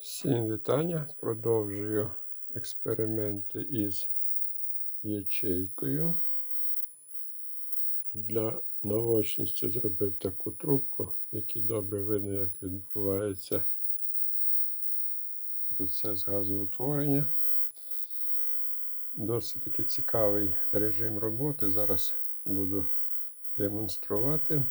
Всім вітання. Продовжую експерименти із ячейкою. Для наочності зробив таку трубку, в добре видно, як відбувається процес газоутворення. Досить таки цікавий режим роботи. Зараз буду демонструвати.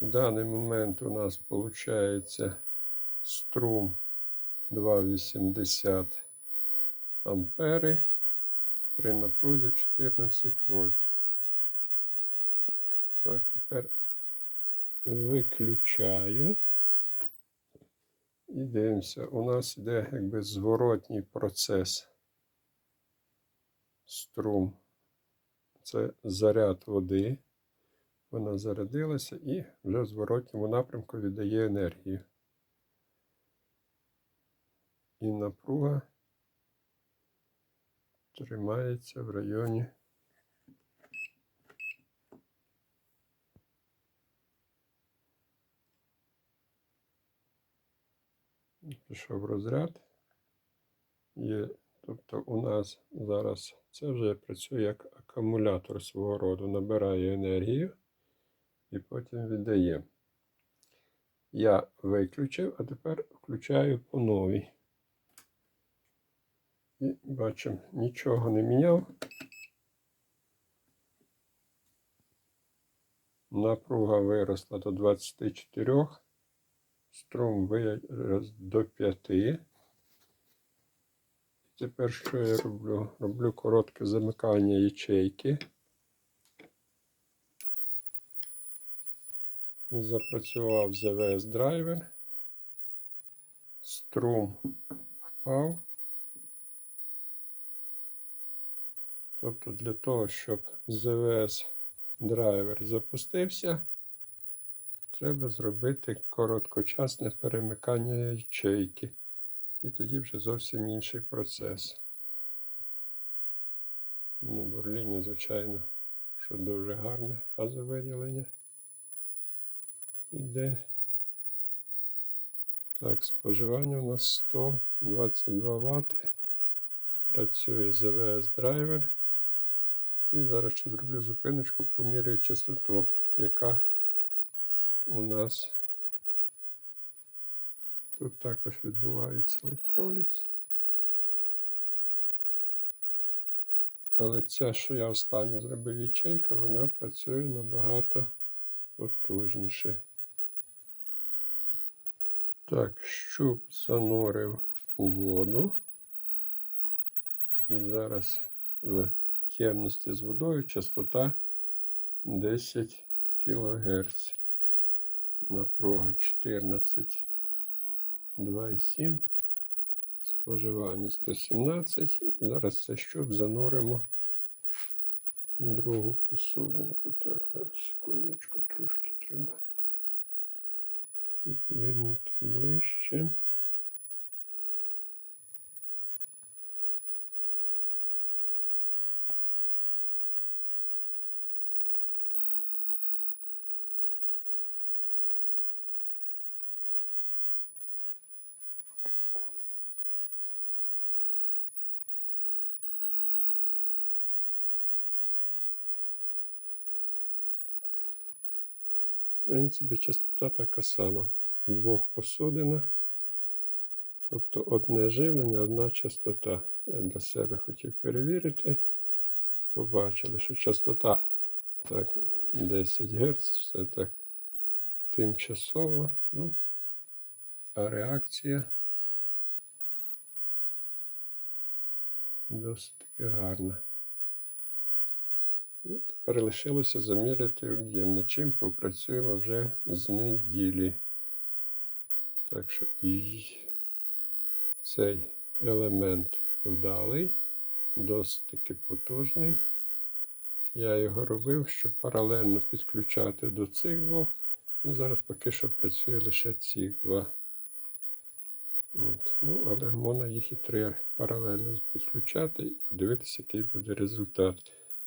В даний момент у нас виходить струм 2,80 ампери при напрузі 14 вольт. Так, тепер виключаю. І дивимося, у нас йде якби зворотній процес. Струм. Це заряд води. Вона зарядилася і вже в зворотньому напрямку віддає енергію. І напруга тримається в районі пішов розряд. Є, тобто у нас зараз це вже працює як акумулятор свого роду, набирає енергію і потім віддає. Я виключив, а тепер включаю по новій. І бачимо, нічого не міняв. Напруга виросла до 24, струм вирос до 5. І тепер що я роблю? Роблю коротке замикання ячейки. Запрацював ЗВС драйвер. Струм впав. Тобто для того, щоб ЗВС драйвер запустився, треба зробити короткочасне перемикання ячейки. І тоді вже зовсім інший процес. Ну, бурління, звичайно, що дуже гарне газовиділення іде. Так, споживання у нас 122 Вт. Працює ЗВС драйвер. І зараз ще зроблю зупиночку, поміряю частоту, яка у нас тут також відбувається електроліз. Але ця, що я останнє зробив ячейка, вона працює набагато потужніше. Так, щуп занурив у воду. І зараз в ємності з водою частота 10 кГц. Напруга 14,2,7. Споживання 117. І зараз це щуп зануримо в другу посудинку. Так, секундочку, трошки треба підвинути ближче. Принципі, частота така сама в двох посудинах. Тобто одне живлення, одна частота. Я для себе хотів перевірити. Побачили, що частота так, 10 Гц, все так тимчасово. Ну, а реакція досить таки гарна. Ну, Тепер лишилося заміряти об'єм. Над чим попрацюємо вже з неділі. Так що і цей елемент вдалий, досить таки потужний. Я його робив, щоб паралельно підключати до цих двох. Ну, Зараз поки що працює лише ці два. От. Ну, Але можна їх і три паралельно підключати і подивитися, який буде результат.